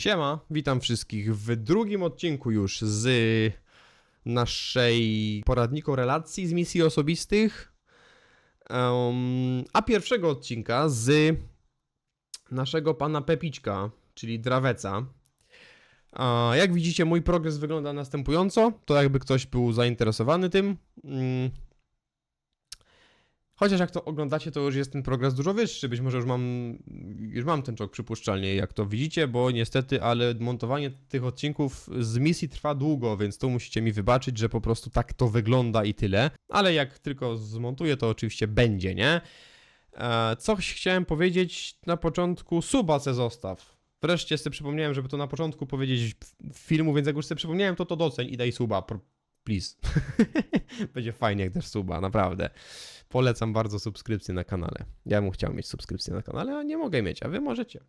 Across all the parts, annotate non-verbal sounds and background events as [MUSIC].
Siema, witam wszystkich w drugim odcinku już z naszej poradniku relacji z misji osobistych, Em, a pierwszego odcinka z naszego pana Pepiczka, czyli Draweca. A jak widzicie, mój progres wygląda następująco. To jakby ktoś był zainteresowany tym. Chociaż jak to oglądacie, to już jest ten progres dużo wyższy. Być może już mam, już mam ten czok przypuszczalnie, jak to widzicie, bo niestety, ale montowanie tych odcinków z misji trwa długo, więc tu musicie mi wybaczyć, że po prostu tak to wygląda i tyle. Ale jak tylko zmontuję, to oczywiście będzie, nie? E, Coś chciałem powiedzieć na początku, suba se zostaw. Wreszcie sobie przypomniałem, żeby to na początku powiedzieć filmu, więc jak już sobie przypomniałem, to to doceń i daj suba, please. [LAUGHS] Będzie fajnie, jak dasz suba, naprawdę. Polecam bardzo subskrypcję na kanale. Ja bym chciał mieć subskrypcję na kanale, a nie mogę mieć, a wy możecie.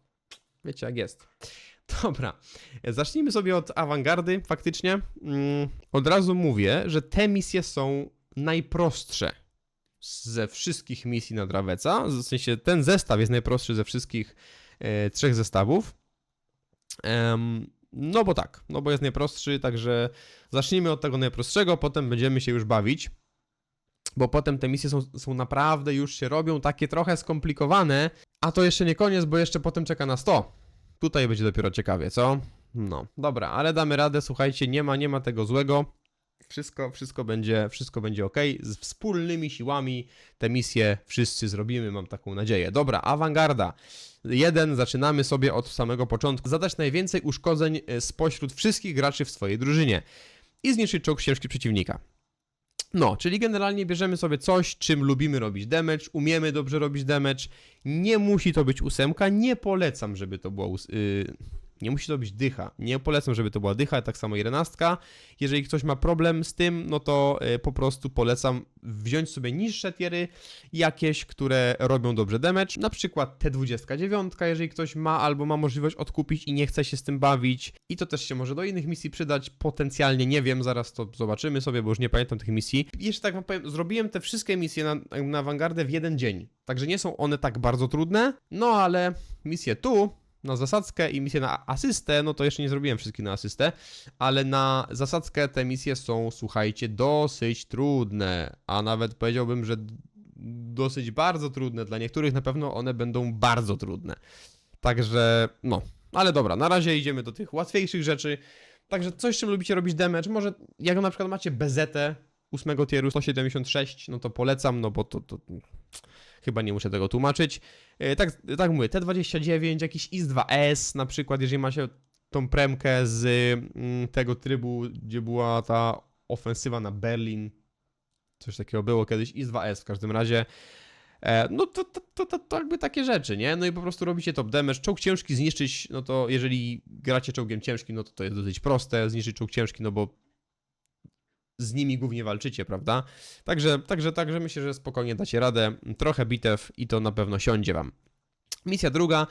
Wiecie jak jest. [LAUGHS] Dobra, zacznijmy sobie od awangardy, faktycznie. Mm, Od razu mówię, że te misje są najprostsze ze wszystkich misji na Draweca. W sensie ten zestaw jest najprostszy ze wszystkich e, trzech zestawów. Em, no bo tak, no bo jest najprostszy, także zacznijmy od tego najprostszego, potem będziemy się już bawić. Bo potem te misje są, są naprawdę już się robią takie trochę skomplikowane, a to jeszcze nie koniec, bo jeszcze potem czeka na 100. Tutaj będzie dopiero ciekawie, co? No, dobra, ale damy radę, słuchajcie, nie ma, nie ma tego złego. Wszystko, wszystko będzie, wszystko będzie ok. Z wspólnymi siłami te misje wszyscy zrobimy, mam taką nadzieję. Dobra, awangarda. Jeden, zaczynamy sobie od samego początku. Zadać najwięcej uszkodzeń e, spośród wszystkich graczy w swojej drużynie i zniszczyć czołg księżki przeciwnika. No, czyli generalnie bierzemy sobie coś, czym lubimy robić damage, umiemy dobrze robić damage. Nie musi to być ósemka, nie polecam, żeby to była ós- yy, nie musi to być dycha. Nie polecam, żeby to była dycha, tak samo jedenastka. Jeżeli ktoś ma problem z tym, no to yy, po prostu polecam wziąć sobie niższe tiery, jakieś, które robią dobrze damage. Na przykład T29, jeżeli ktoś ma albo ma możliwość odkupić i nie chce się z tym bawić. I to też się może do innych misji przydać. Potencjalnie nie wiem, zaraz to zobaczymy sobie, bo już nie pamiętam tych misji. Jeszcze tak wam powiem, zrobiłem te wszystkie misje na, na w jeden dzień. Także nie są one tak bardzo trudne. No ale misje tu. Na zasadzkę i misję na asystę, no to jeszcze nie zrobiłem wszystkich na asystę, ale na zasadzkę te misje są, słuchajcie, dosyć trudne, a nawet powiedziałbym, że dosyć bardzo trudne. Dla niektórych na pewno one będą bardzo trudne. Także, no. Ale dobra, na razie idziemy do tych łatwiejszych rzeczy. Także coś, czym lubicie robić damage, może jak na przykład macie BZ 8 tieru 176, no to polecam, no bo to, to chyba nie muszę tego tłumaczyć. E, Tak, tak mówię, T29, jakiś IS-2S na przykład, jeżeli macie tą premkę z mm, tego trybu, gdzie była ta ofensywa na Berlin, coś takiego było kiedyś, IS-2S w każdym razie. E, No to, to, to, to jakby takie rzeczy, nie? No i po prostu robicie top damage. Czołg ciężki zniszczyć, no to jeżeli gracie czołgiem ciężkim, no to to jest dosyć proste. Zniszczyć czołg ciężki, no bo z nimi głównie walczycie, prawda? Także, także, także myślę, że spokojnie dacie radę. Trochę bitew i to na pewno siądzie wam. Misja druga.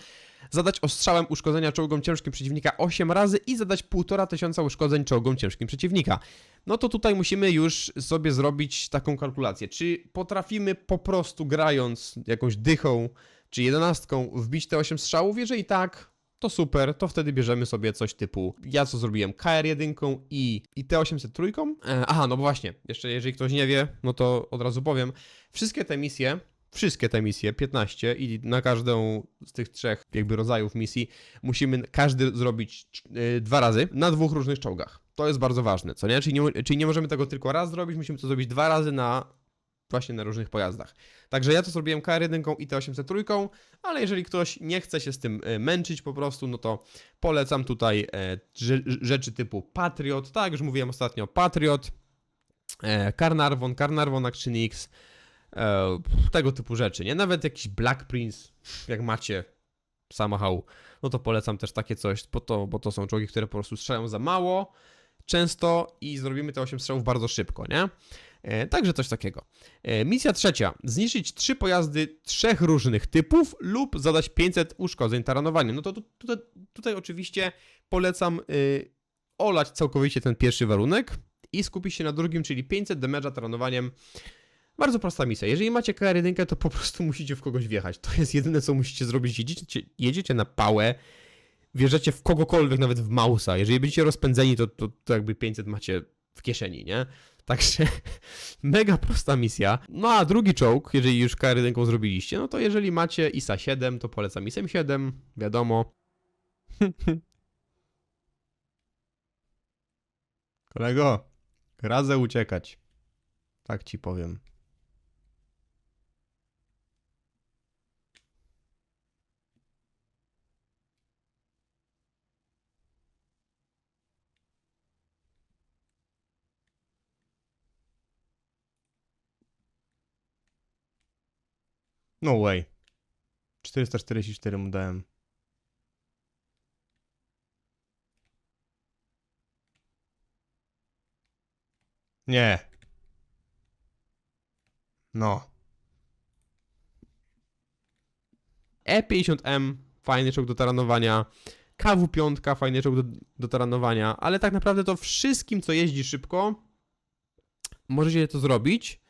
Zadać ostrzałem uszkodzenia czołgom ciężkim przeciwnika 8 razy i zadać 1,5 tysiąca uszkodzeń czołgom ciężkim przeciwnika. No to tutaj musimy już sobie zrobić taką kalkulację. Czy potrafimy po prostu grając jakąś dychą czy jedenastką wbić te 8 strzałów? Jeżeli tak, to super, to wtedy bierzemy sobie coś typu, ja co zrobiłem, KR1 i, i T803. E, aha, no bo właśnie, jeszcze jeżeli ktoś nie wie, no to od razu powiem, wszystkie te misje, wszystkie te misje, 15 i na każdą z tych trzech jakby rodzajów misji musimy każdy zrobić y, dwa razy na dwóch różnych czołgach. To jest bardzo ważne, co nie? Czyli nie, czyli nie możemy tego tylko raz zrobić, musimy to zrobić dwa razy na właśnie na różnych pojazdach. Także ja to zrobiłem KR1 i T803, ale jeżeli ktoś nie chce się z tym e, męczyć po prostu, no to polecam tutaj e, rze- rzeczy typu Patriot, tak, już mówiłem ostatnio, Patriot, e, Carnarvon, Carnarvon Action X, tego typu rzeczy, nie? Nawet jakiś Black Prince, jak macie Samahał, no to polecam też takie coś, bo to, bo to są czołgi, które po prostu strzelają za mało, często i zrobimy te 8 strzałów bardzo szybko, nie? E, Także coś takiego. E, Misja trzecia. Zniszczyć trzy pojazdy trzech różnych typów lub zadać 500 uszkodzeń taranowaniem. No to tu, tutaj, tutaj oczywiście polecam y, olać całkowicie ten pierwszy warunek i skupić się na drugim, czyli 500 damage'a taranowaniem. Bardzo prosta misja. Jeżeli macie KR1, to po prostu musicie w kogoś wjechać. To jest jedyne, co musicie zrobić. Jedziecie, jedziecie na pałę, wjeżdżacie w kogokolwiek, nawet w Mausa. Jeżeli będziecie rozpędzeni, to, to, to jakby 500 macie w kieszeni, nie? Także [LAUGHS] mega prosta misja. No a drugi czołg, jeżeli już K1 zrobiliście, no to jeżeli macie ISA 7, to polecam ISM 7, wiadomo. [LAUGHS] Kolego, radzę uciekać. Tak ci powiem. No way. 444 mu dałem. Nie. No. E50M, fajny czołg do taranowania. KW5, fajny czołg do, do taranowania. Ale tak naprawdę to wszystkim, co jeździ szybko, możecie to zrobić,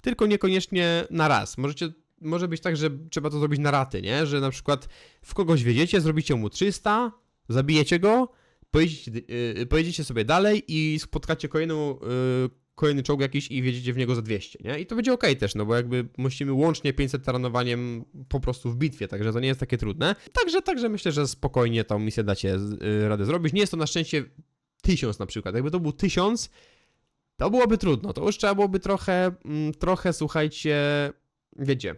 tylko niekoniecznie na raz. Możecie, może być tak, że trzeba to zrobić na raty, nie? Że na przykład w kogoś wiedziecie, zrobicie mu 300, zabijecie go, pojedziecie, yy, pojedziecie sobie dalej i spotkacie kolejną, yy, kolejny czołg jakiś i wjedziecie w niego za 200, nie? I to będzie ok też, no bo jakby musimy łącznie 500 taranowaniem po prostu w bitwie, także to nie jest takie trudne. Także, także myślę, że spokojnie tą misję dacie yy, radę zrobić. Nie jest to na szczęście 1000 na przykład. Jakby to był 1000, to byłoby trudno. To już trzeba byłoby trochę, mm, trochę słuchajcie, wiecie,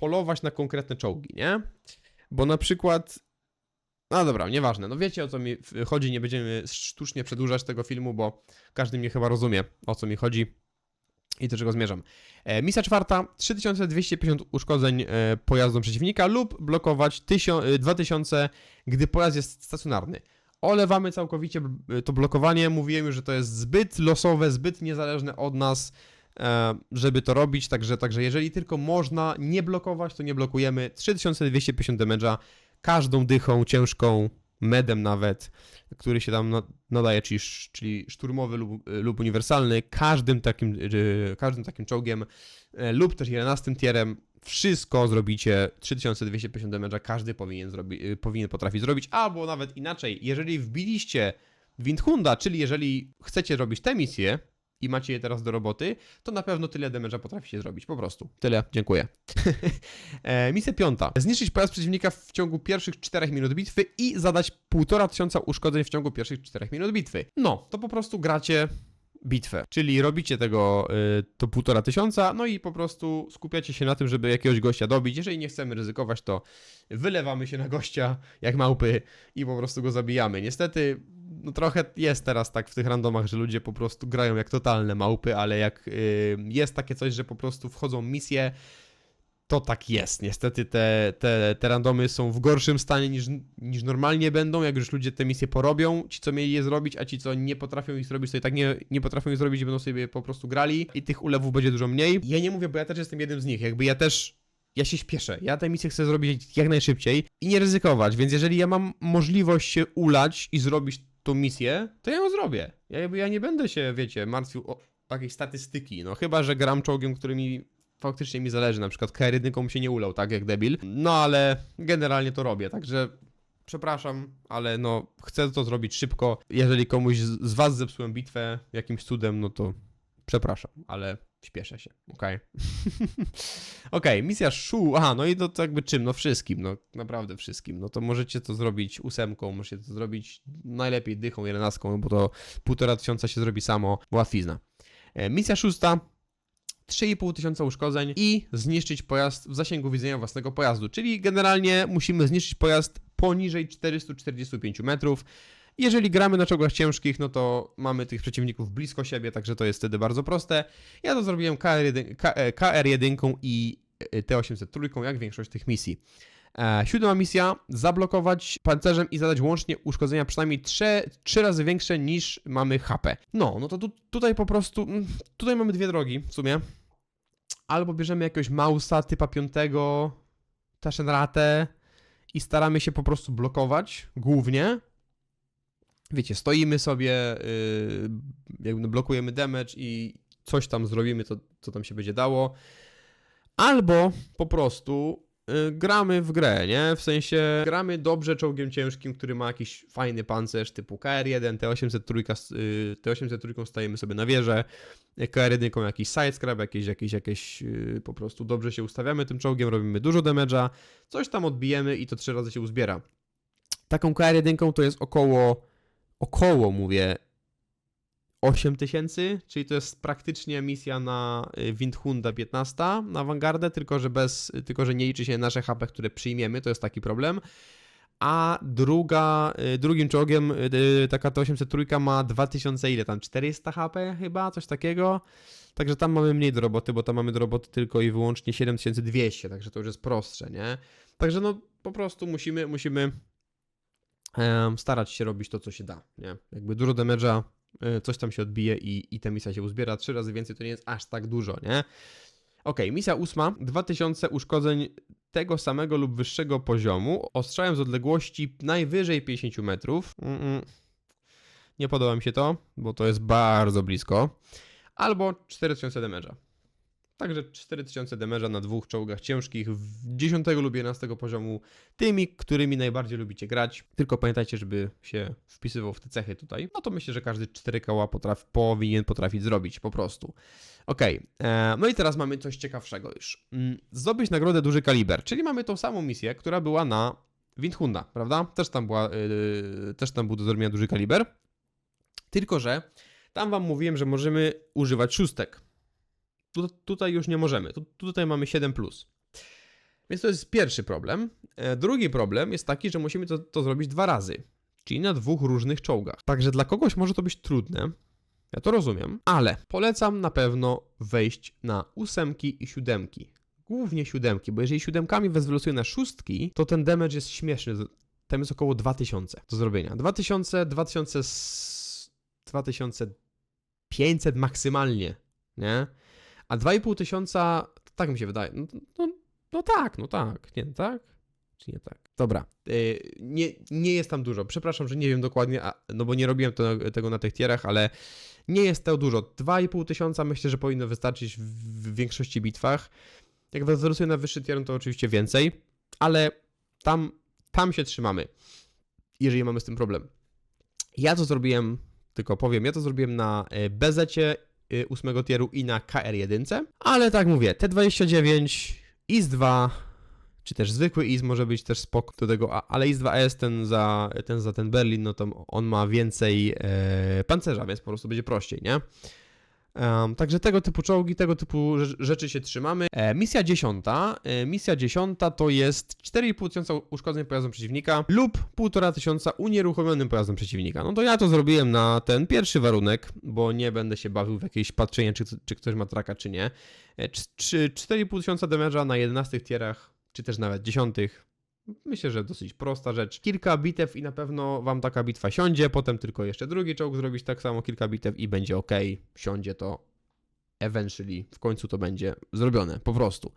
polować na konkretne czołgi, nie? Bo na przykład. No dobra, nieważne. No wiecie o co mi chodzi, nie będziemy sztucznie przedłużać tego filmu, bo każdy mnie chyba rozumie o co mi chodzi i do czego zmierzam. E, misja czwarta: 3250 uszkodzeń e, pojazdom przeciwnika lub blokować 1000, e, 2000, gdy pojazd jest stacjonarny. Olewamy całkowicie b- to blokowanie. Mówiłem już, że to jest zbyt losowe, zbyt niezależne od nas, e, żeby to robić. Także, także jeżeli tylko można nie blokować, to nie blokujemy. 3250 damage'a każdą dychą ciężką, medem nawet, który się tam na- nadaje, czyli, czyli szturmowy lub, lub uniwersalny, każdym takim, e, każdym takim czołgiem e, lub też 11 tierem. Wszystko zrobicie 3250 damage'a, każdy powinien, zrobi, powinien potrafić zrobić, albo nawet inaczej, jeżeli wbiliście Windhunda, czyli jeżeli chcecie robić tę misję i macie je teraz do roboty, to na pewno tyle damage'a potraficie zrobić, po prostu. Tyle, dziękuję. [LAUGHS] e, misja piąta. Zniszczyć pojazd przeciwnika w ciągu pierwszych 4 minut bitwy i zadać 1500 tysiąca uszkodzeń w ciągu pierwszych 4 minut bitwy. No, to po prostu gracie bitwę. Czyli robicie tego y, to półtora tysiąca, no i po prostu skupiacie się na tym, żeby jakiegoś gościa dobić. Jeżeli nie chcemy ryzykować, to wylewamy się na gościa jak małpy i po prostu go zabijamy. Niestety, no trochę jest teraz tak w tych randomach, że ludzie po prostu grają jak totalne małpy, ale jak y, jest takie coś, że po prostu wchodzą misje, to tak jest. Niestety te, te, te randomy są w gorszym stanie niż, niż normalnie będą, jak już ludzie te misje porobią, ci co mieli je zrobić, a ci co nie potrafią ich zrobić, to i tak nie, nie potrafią ich zrobić i będą sobie po prostu grali i tych ulewów będzie dużo mniej. Ja nie mówię, bo ja też jestem jednym z nich, jakby ja też ja się śpieszę. Ja tę misję chcę zrobić jak najszybciej i nie ryzykować, więc jeżeli ja mam możliwość się ulać i zrobić tą misję, to ja ją zrobię. Ja, jakby ja nie będę się, wiecie, martwił o jakieś statystyki, no chyba, że gram czołgiem, który mi faktycznie mi zależy, na przykład K1 mi się nie ulał, tak, jak debil, no ale generalnie to robię, także przepraszam, ale no chcę to zrobić szybko. Jeżeli komuś z was zepsułem bitwę jakimś cudem, no to przepraszam, ale śpieszę się, okej. [LAUGHS] Okej, misja Shu, aha, no i to, to jakby czym? No wszystkim, no naprawdę wszystkim. No to możecie to zrobić ósemką, możecie to zrobić najlepiej dychą, jedenastką, bo to półtora tysiąca się zrobi samo, łatwizna. E, Misja szósta, 3,5 tysiąca uszkodzeń i zniszczyć pojazd w zasięgu widzenia własnego pojazdu, czyli generalnie musimy zniszczyć pojazd poniżej 445 metrów. Jeżeli gramy na czołgach ciężkich, no to mamy tych przeciwników blisko siebie, także to jest wtedy bardzo proste. Ja to zrobiłem KR1, K- e, KR1 i e, T803, jak większość tych misji. E, siódma misja, zablokować pancerzem i zadać łącznie uszkodzenia przynajmniej 3, 3 razy większe niż mamy HP. No, no to tu, tutaj po prostu, mm, tutaj mamy dwie drogi w sumie. Albo bierzemy jakiegoś Mausa typa 5, Taschenratę i staramy się po prostu blokować głównie. Wiecie, stoimy sobie, yy, jakby blokujemy damage i coś tam zrobimy, co, co tam się będzie dało. Albo po prostu gramy w grę, nie? W sensie gramy dobrze czołgiem ciężkim, który ma jakiś fajny pancerz typu KR-1, T-803, y, T-803 stajemy sobie na wieżę, KR-1 jakiś sidescrab, jakieś, jakieś, jakieś y, po prostu dobrze się ustawiamy tym czołgiem, robimy dużo damage'a, coś tam odbijemy i to trzy razy się uzbiera. Taką KR-1 to jest około, około mówię, 8 tysięcy, czyli to jest praktycznie misja na y, Windhunda 15 na Vanguardę, tylko że bez, tylko że nie liczy się nasze HP, które przyjmiemy, to jest taki problem. A druga, y, drugim czołgiem, y, taka T803 ma 2000 ile tam, 400 HP chyba, coś takiego. Także tam mamy mniej do roboty, bo tam mamy do roboty tylko i wyłącznie 7200, także to już jest prostsze, nie? Także no po prostu musimy, musimy starać się robić to, co się da, nie? Jakby dużo damage'a, coś tam się odbije i, i ta misja się uzbiera. Trzy razy więcej to nie jest aż tak dużo, nie? Okej, misja ósma. 2000 uszkodzeń tego samego lub wyższego poziomu ostrzałem z odległości najwyżej 50 metrów. Mm-mm. Nie podoba mi się to, bo to jest bardzo blisko. Albo 4000 damage'a. Także 4000 damage'a na dwóch czołgach ciężkich w 10 lub 11 poziomu, tymi, którymi najbardziej lubicie grać. Tylko pamiętajcie, żeby się wpisywał w te cechy tutaj. No to myślę, że każdy 4 koła potrafi, powinien potrafić zrobić po prostu. Okej, e, no i teraz mamy coś ciekawszego już. Mm, Zdobyć nagrodę duży kaliber, czyli mamy tą samą misję, która była na Windhunda, prawda? Też tam, była, yy, też tam był do zrobienia duży kaliber. Tylko, że tam wam mówiłem, że możemy używać szóstek. Tu, tutaj już nie możemy. Tu, tutaj mamy 7. Więc to jest pierwszy problem. E, Drugi problem jest taki, że musimy to, to zrobić dwa razy, czyli na dwóch różnych czołgach. Także dla kogoś może to być trudne. Ja to rozumiem, ale polecam na pewno wejść na ósemki i siódemki. Głównie siódemki, bo jeżeli siódemkami was wylosuje na szóstki, to ten damage jest śmieszny. Tam jest około 2000 do zrobienia. 2000, 2000, s- 2500 maksymalnie, nie? A 2,5 tysiąca, tak mi się wydaje. No, no, no tak, no tak. Nie, tak? Czy nie tak? Dobra. Yy, nie, nie jest tam dużo. Przepraszam, że nie wiem dokładnie, no bo nie robiłem to, tego na tych tierach, ale nie jest to dużo. 2,5 tysiąca myślę, że powinno wystarczyć w, większości bitwach. Jak wylosuje na wyższy tier, no to oczywiście więcej, ale tam, tam się trzymamy, jeżeli mamy z tym problem. Ja to zrobiłem, tylko powiem, ja to zrobiłem na e, bezecie y, ósmego tieru i na KR1, ale tak mówię, T29, IS-2, czy też zwykły IS może być też spoko do tego, ale IS-2S, ten za ten, za ten Berlin, no to on ma więcej e, pancerza, więc po prostu będzie prościej, nie? Em, także tego typu czołgi, tego typu rze- rzeczy się trzymamy. E, misja dziesiąta. E, misja dziesiąta to jest 4,5 tysiąca uszkodzeń pojazdem przeciwnika lub 1,5 tysiąca unieruchomionym pojazdem przeciwnika. No to ja to zrobiłem na ten pierwszy warunek, bo nie będę się bawił w jakieś patrzenie, czy, czy ktoś ma traka, czy nie. E, czy- czy 4,5 tysiąca damage'a na 11 tierach, czy też nawet 10. Myślę, że dosyć prosta rzecz. Kilka bitew i na pewno wam taka bitwa siądzie, potem tylko jeszcze drugi czołg zrobić tak samo, kilka bitew i będzie ok. Siądzie to eventually, w końcu to będzie zrobione, po prostu.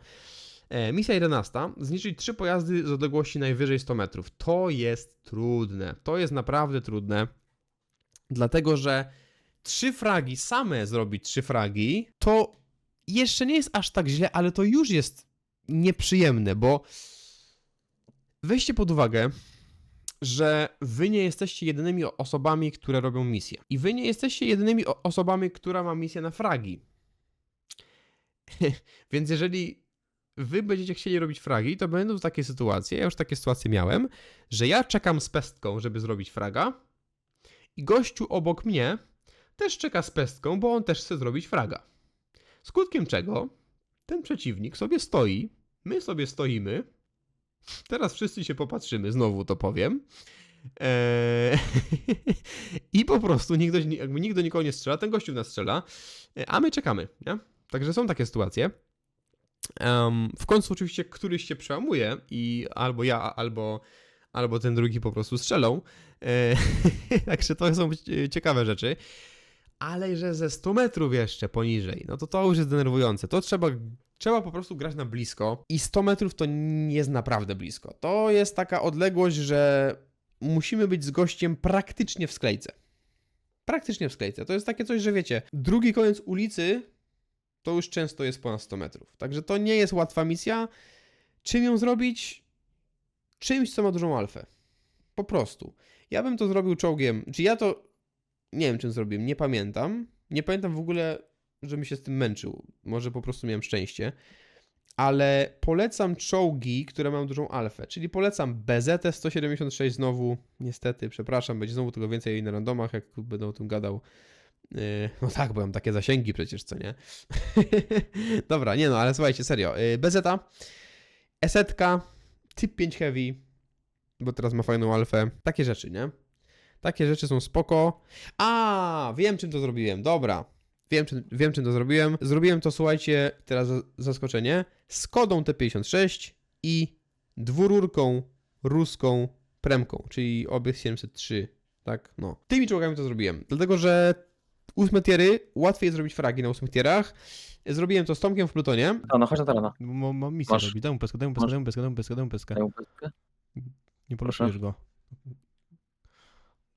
E, misja 11. Zniszczyć trzy pojazdy z odległości najwyżej 100 metrów. To jest trudne. To jest naprawdę trudne. Dlatego, że trzy fragi, same zrobić trzy fragi, to jeszcze nie jest aż tak źle, ale to już jest nieprzyjemne, bo weźcie pod uwagę, że wy nie jesteście jedynymi osobami, które robią misję. I wy nie jesteście jedynymi osobami, która ma misję na fragi. [LAUGHS] Więc jeżeli wy będziecie chcieli robić fragi, to będą takie sytuacje, ja już takie sytuacje miałem, że ja czekam z pestką, żeby zrobić fraga i gościu obok mnie też czeka z pestką, bo on też chce zrobić fraga. Skutkiem czego ten przeciwnik sobie stoi, my sobie stoimy, teraz wszyscy się popatrzymy, znowu to powiem, Eee, [LAUGHS] I po prostu nikt do, jakby nikt do nikogo nie strzela, ten gościu w nas strzela, a my czekamy, nie? Także są takie sytuacje. Em, w końcu oczywiście któryś się przełamuje i albo ja, albo, albo ten drugi po prostu strzelą. E, [LAUGHS] Także to są ciekawe rzeczy. Ale że ze 100 metrów jeszcze poniżej, no to to już jest denerwujące. To trzeba, trzeba po prostu grać na blisko i 100 metrów to nie jest naprawdę blisko. To jest taka odległość, że musimy być z gościem praktycznie w sklejce. Praktycznie w sklejce. To jest takie coś, że wiecie, drugi koniec ulicy to już często jest ponad 100 metrów. Także to nie jest łatwa misja. Czym ją zrobić? Czymś, co ma dużą alfę. Po prostu. Ja bym to zrobił czołgiem. Czy ja to. Nie wiem, czym zrobiłem, nie pamiętam. Nie pamiętam w ogóle, żebym się z tym męczył. Może po prostu miałem szczęście. Ale polecam czołgi, które mają dużą alfę. Czyli polecam BZT 176 znowu. Niestety, przepraszam, będzie znowu tego więcej na randomach, jak będę o tym gadał. Yy, No tak, bo mam takie zasięgi przecież, co nie? [LAUGHS] Dobra, nie no, ale słuchajcie, serio. BZ, Esetka, Typ 5 Heavy, bo teraz ma fajną alfę. Takie rzeczy, nie? Takie rzeczy są spoko. A, wiem czym to zrobiłem. Dobra. Wiem czym, wiem, czym to zrobiłem. Zrobiłem to, słuchajcie, teraz za- zaskoczenie, z kodą T56 i dwururką ruską premką, czyli obiekt 703. Tak, no. Tymi czołgami to zrobiłem. Dlatego, że ósme tiery, łatwiej jest zrobić fragi na ósmych tierach. Zrobiłem to z Tomkiem w Plutonie. A no chodź na terena. Mam, mam misję Masz- robić. Daj mu peskę, daj mu peskę, daj mu peskę, daj mu peskę, daj mu peskę. Daj mu peskę. Nie poruszysz go.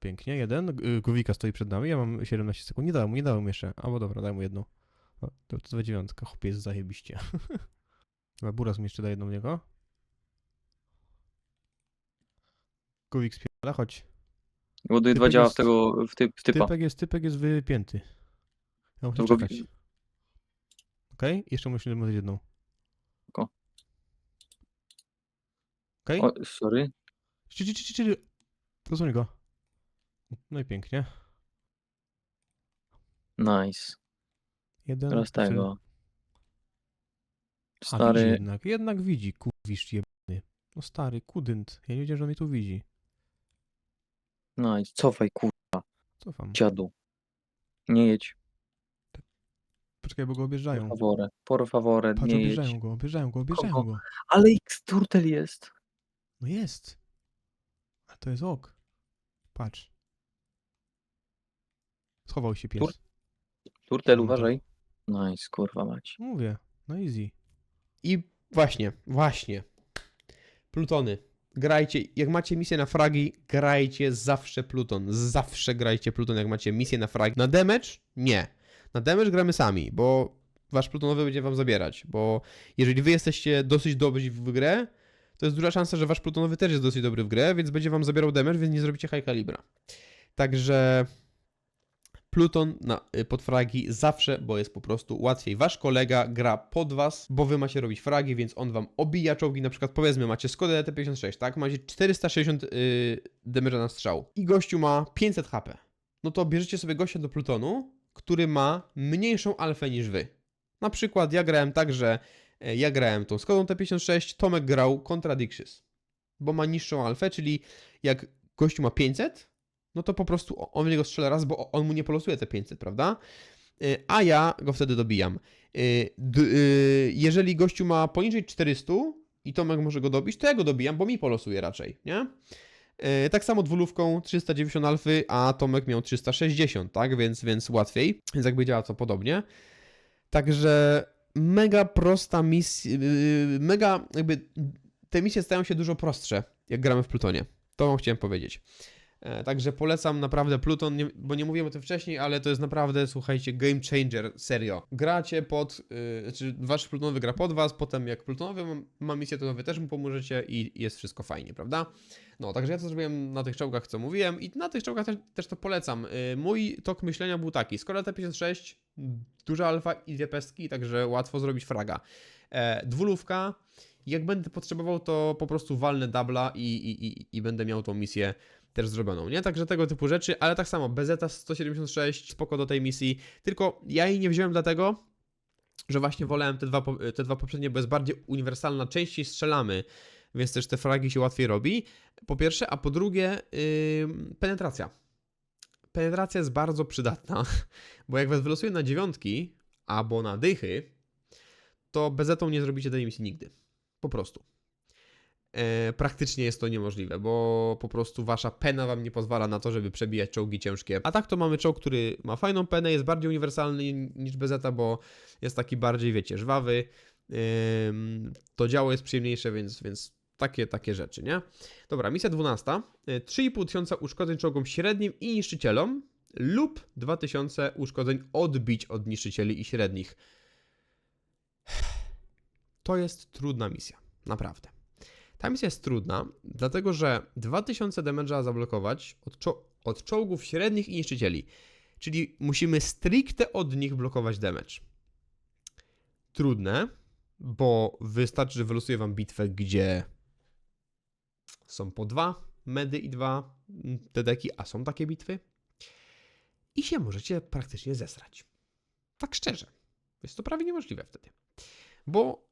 Pięknie, jeden. G- Gówika stoi przed nami, ja mam 17 sekund. Nie dałem mu, nie dałem mu jeszcze. Albo dobra, daj mu jedną. O, to, to dziewiątka, chłopie, jest zajebiście. [LAUGHS] Chyba Buras mi jeszcze da jedną niego. Gówik spiera, chodź. Ładuję Typek dwa działa w tego, w, typ, w typa. Typek jest, typek jest wypięty. Ja muszę czekać. Okej, jeszcze musimy dać jedną. Spoko. Okej? O, sorry. Czy, czy, czy, czy, czy. Rozumiem go. No i pięknie. Nice. Jeden. Teraz tego. A, widzi Stary. jednak, jednak widzi, kurwisz jebany. No stary, kudynt. Ja nie wiedziałem, że on mnie tu widzi. Nice. Cofaj, kur... Cofam. dziadu. Nie jedź. Poczekaj, bo go Por objeżdżają. favore. Por favore, Patrz, nie jedź. objeżdżają go, objeżdżają go, objeżdżają Kogo? go. Ale X turtel jest. No jest. A to jest ok. Patrz. Schował się pies. Tur- Turtel, No uważaj. Nice, kurwa mać. Mówię, no easy. I właśnie, właśnie. Plutony. Grajcie, jak macie misję na fragi, grajcie zawsze Pluton. Zawsze grajcie Pluton, jak macie misję na fragi. Na damage? Nie. Na damage gramy sami, bo wasz plutonowy będzie wam zabierać, bo jeżeli wy jesteście dosyć dobrzy w grę, to jest duża szansa, że wasz plutonowy też jest dosyć dobry w grę, więc będzie wam zabierał damage, więc nie zrobicie high calibra. Także Pluton na, y, pod fragi zawsze, bo jest po prostu łatwiej. Wasz kolega gra pod was, bo wy macie robić fragi, więc on wam obija czołgi. Na przykład powiedzmy, macie Skoda DT56, tak? Macie 460 yy, damage'a na strzał i gościu ma 500 HP. No to bierzecie sobie gościa do Plutonu, który ma mniejszą alfę niż wy. Na przykład ja grałem tak, że e, ja grałem tą Skodą T56, Tomek grał Contradictions, bo ma niższą alfę, czyli jak gościu ma 500, no to po prostu on w niego strzela raz, bo on mu nie polosuje te 500, prawda? Y, A ja go wtedy dobijam. Y, y, Jeżeli gościu ma poniżej 400 i Tomek może go dobić, to ja go dobijam, bo mi polosuje raczej, nie? Tak samo dwulówką 390 alfy, a Tomek miał 360, tak? Więc, więc łatwiej. Więc jakby działa to podobnie. Także mega prosta misja, mega jakby te misje stają się dużo prostsze, jak gramy w Plutonie. To wam chciałem powiedzieć. E, Także polecam naprawdę Pluton, nie, bo nie mówiłem o tym wcześniej, ale to jest naprawdę, słuchajcie, game changer, serio. Gracie pod, yy, znaczy wasz Plutonowy gra pod was, potem jak Plutonowy ma, ma misję, to wy też mu pomożecie i jest wszystko fajnie, prawda? No, także ja to zrobiłem na tych czołgach, co mówiłem i na tych czołgach też, też to polecam. Yy, Mój tok myślenia był taki, skoro T56, duża alfa i dwie pestki, także łatwo zrobić fraga. E, dwulówka, jak będę potrzebował, to po prostu walnę dubla i, i, i, i będę miał tą misję też zrobioną, nie? Także tego typu rzeczy, ale tak samo BZ 176, spoko do tej misji, tylko ja jej nie wziąłem dlatego, że właśnie wolałem te dwa, te dwa poprzednie, bo jest bardziej uniwersalna, częściej strzelamy, więc też te fragi się łatwiej robi, po pierwsze, a po drugie yy, penetracja. Penetracja jest bardzo przydatna, [LAUGHS] bo jak was wylosuje na dziewiątki albo na dychy, to BZ-tą nie zrobicie tej misji nigdy. Po prostu praktycznie jest to niemożliwe, bo po prostu wasza pena wam nie pozwala na to, żeby przebijać czołgi ciężkie. A tak to mamy czołg, który ma fajną penę, jest bardziej uniwersalny niż BZ, bo jest taki bardziej, wiecie, żwawy. To działo jest przyjemniejsze, więc, więc takie, takie rzeczy, nie? Dobra, misja 12. Y, 3,5 tysiąca uszkodzeń czołgom średnim i niszczycielom lub 2000 uszkodzeń odbić od niszczycieli i średnich. To jest trudna misja. Naprawdę. Ta misja jest trudna, dlatego że 2000 damage'a zablokować od, czo- od czołgów średnich i niszczycieli. Czyli musimy stricte od nich blokować damage. Trudne, bo wystarczy, że wylosuję wam bitwę, gdzie są po dwa medy i dwa mm, te deki, a są takie bitwy. I się możecie praktycznie zesrać. Tak szczerze. Jest to prawie niemożliwe wtedy. Bo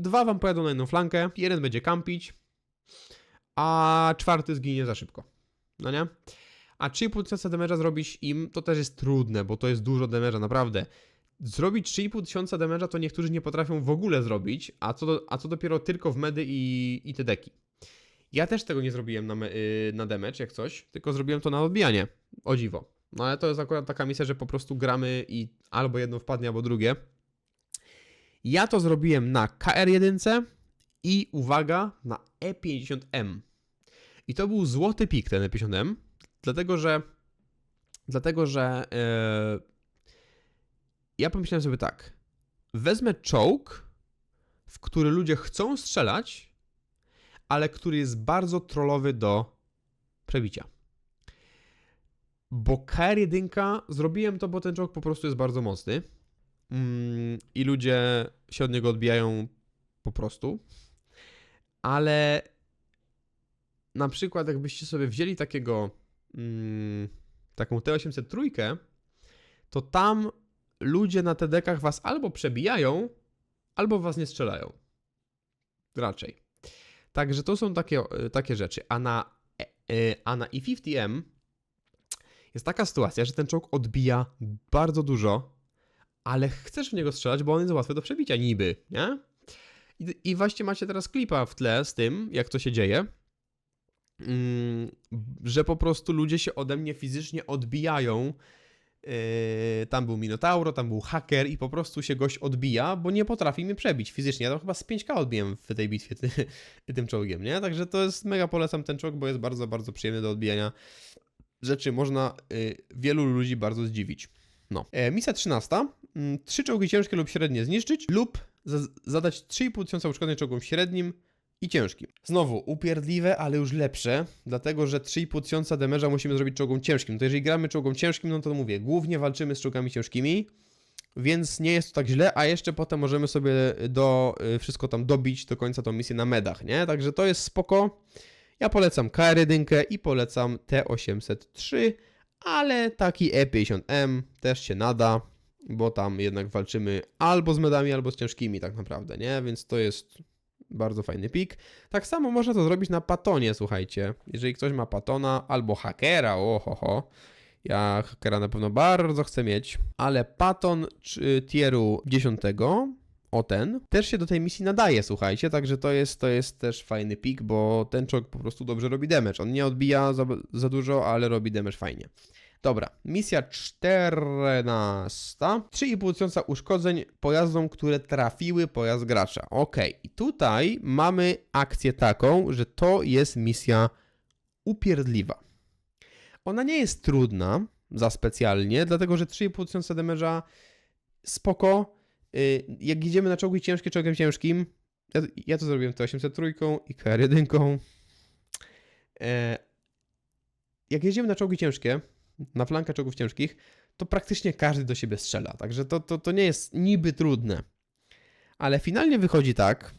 dwa wam pojadą na jedną flankę, jeden będzie kampić, a czwarty zginie za szybko. No nie? A 3,5 tysiąca damage'a zrobić im, to też jest trudne, bo to jest dużo damage'a, naprawdę. Zrobić 3,5 tysiąca damage'a to niektórzy nie potrafią w ogóle zrobić, a co, do, a co dopiero tylko w medy i, i te deki. Ja też tego nie zrobiłem na, me, y, na damage, jak coś, tylko zrobiłem to na odbijanie. O dziwo. No ale to jest akurat taka misja, że po prostu gramy i albo jedno wpadnie, albo drugie. Ja to zrobiłem na KR1 i uwaga, na E50M. I to był złoty pik ten E50M, dlatego że dlatego że e, ja pomyślałem sobie tak. Wezmę czołg, w który ludzie chcą strzelać, ale który jest bardzo trollowy do przebicia. Bo KR1 zrobiłem to, bo ten czołg po prostu jest bardzo mocny. Mm, I ludzie się od niego odbijają po prostu. Ale na przykład, jakbyście sobie wzięli takiego mm, taką T800 trójkę, to tam ludzie na TD-kach was albo przebijają, albo was nie strzelają. Raczej. Także to są takie, takie rzeczy. A na, e, e, a na E50M jest taka sytuacja, że ten czołg odbija bardzo dużo, ale chcesz w niego strzelać, bo on jest łatwy do przebicia niby, nie? I, I właśnie macie teraz klipa w tle z tym, jak to się dzieje, mm, że po prostu ludzie się ode mnie fizycznie odbijają. Yy, tam był Minotauro, tam był haker i po prostu się gość odbija, bo nie potrafi mnie przebić fizycznie. Ja to chyba z 5k odbiłem w tej bitwie ty, [LAUGHS] tym czołgiem, nie? Także to jest mega polecam ten czołg, bo jest bardzo, bardzo przyjemny do odbijania rzeczy. Można yy, wielu ludzi bardzo zdziwić. No. E, misja 13. Mm, Trzy czołgi ciężkie lub średnie zniszczyć lub za- zadać 3,5 tysiąca uszkodzeń czołgom średnim i ciężkim. Znowu, upierdliwe, ale już lepsze, dlatego że 3,5 tysiąca damage'a musimy zrobić czołgom ciężkim. To jeżeli gramy czołgom ciężkim, no to mówię, głównie walczymy z czołgami ciężkimi, więc nie jest to tak źle, a jeszcze potem możemy sobie do, y, wszystko tam dobić do końca tą misję na medach, nie? Także to jest spoko. Ja polecam KR1 i polecam T803, ale taki E50M też się nada, bo tam jednak walczymy albo z medami, albo z ciężkimi tak naprawdę, nie? Więc to jest bardzo fajny pik. Tak samo można to zrobić na Patonie, słuchajcie. Jeżeli ktoś ma Patona albo hakera, oho, ho. Ja hakera na pewno bardzo chcę mieć, ale Paton tieru 10, o ten, też się do tej misji nadaje, słuchajcie, także to jest, to jest też fajny pik, bo ten czołg po prostu dobrze robi damage. On nie odbija za, za dużo, ale robi damage fajnie. Dobra, misja 14. 3,5 tysiąca uszkodzeń pojazdom, które trafiły pojazd gracza. Ok, i tutaj mamy akcję taką, że to jest misja upierdliwa. Ona nie jest trudna za specjalnie, dlatego że 3,5 tysiąca damage'a spoko. Y, Jak idziemy na czołgi ciężkie czołgiem ciężkim, ja, ja to zrobiłem T803 i KR1. E, Jak jedziemy na czołgi ciężkie, na flankę czołgów ciężkich, to praktycznie każdy do siebie strzela. Także to, to, to nie jest niby trudne. Ale finalnie wychodzi tak,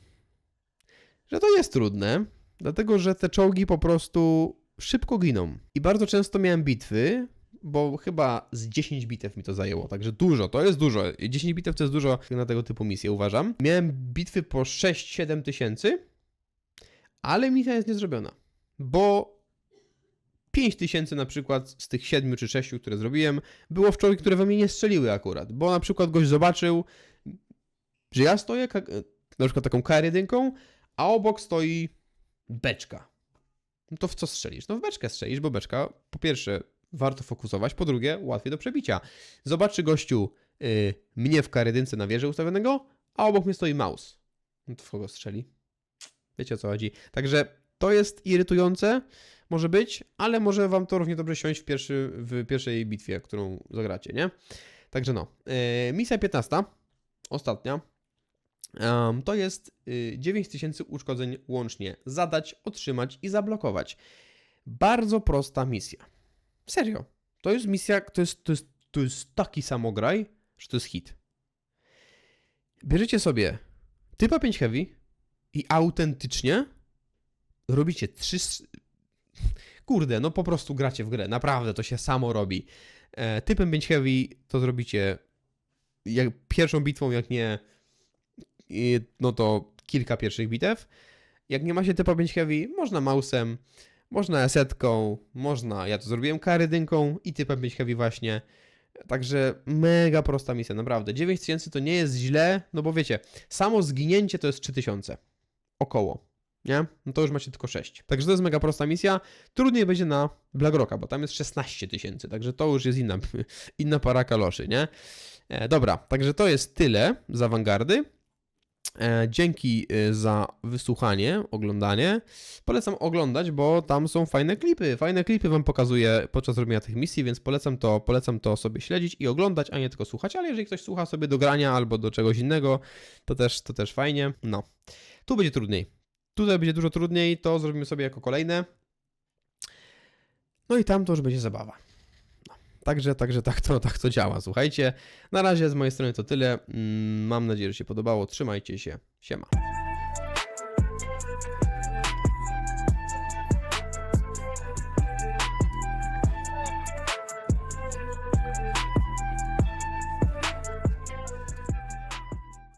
że to jest trudne, dlatego że te czołgi po prostu szybko giną. I bardzo często miałem bitwy, bo chyba z 10 bitew mi to zajęło, także dużo, to jest dużo. 10 bitew to jest dużo na tego typu misje, uważam. Miałem bitwy po 6-7 tysięcy, ale misja jest niezrobiona, bo 5 tysięcy na przykład z tych 7 czy 6, które zrobiłem, było w które we mnie nie strzeliły akurat, bo na przykład gość zobaczył, że ja stoję na przykład taką KR1, a obok stoi beczka. No to w co strzelisz? No w beczkę strzelisz, bo beczka po pierwsze warto fokusować, po drugie łatwiej do przebicia. Zobaczy gościu y, mnie w karydynce na wieży ustawionego, a obok mnie stoi mouse. No to kogo strzeli? Wiecie o co chodzi. Także to jest irytujące, może być, ale może wam to równie dobrze siąść w, pierwszy, w pierwszej bitwie, którą zagracie, nie? Także no. Yy, misja 15, ostatnia. Em, to jest y, 9000 uszkodzeń łącznie. Zadać, otrzymać i zablokować. Bardzo prosta misja. Serio. To jest misja, to jest, to jest, to jest taki samograj, że to jest hit. Bierzecie sobie typa 5 heavy i autentycznie robicie trzy. s- Kurde, no po prostu gracie w grę. Naprawdę, to się samo robi. E, typem 5 heavy to zrobicie jak pierwszą bitwą, jak nie, no to kilka pierwszych bitew. Jak nie macie typa 5 heavy, można mausem, można esetką, można, ja to zrobiłem karydynką i typem 5 heavy właśnie. Także mega prosta misja, naprawdę. 9000 to nie jest źle, no bo wiecie, samo zginięcie to jest 3000. Około. Nie? No to już macie tylko 6. Także to jest mega prosta misja. Trudniej będzie na Blackrocka, bo tam jest 16 tysięcy, także to już jest inna, [LAUGHS] inna para kaloszy, nie? E, dobra, także to jest tyle z awangardy. E, dzięki e, za wysłuchanie, oglądanie. Polecam oglądać, bo tam są fajne klipy. Fajne klipy wam pokazuję podczas robienia tych misji, więc polecam to, polecam to sobie śledzić i oglądać, a nie tylko słuchać. Ale jeżeli ktoś słucha sobie do grania albo do czegoś innego, to też, to też fajnie. No, tu będzie trudniej. Tutaj będzie dużo trudniej, to zrobimy sobie jako kolejne. No i tam to już będzie zabawa. Także, także tak to, tak to działa. Słuchajcie, na razie z mojej strony to tyle. Mm, Mam nadzieję, że się podobało. Trzymajcie się. Siema.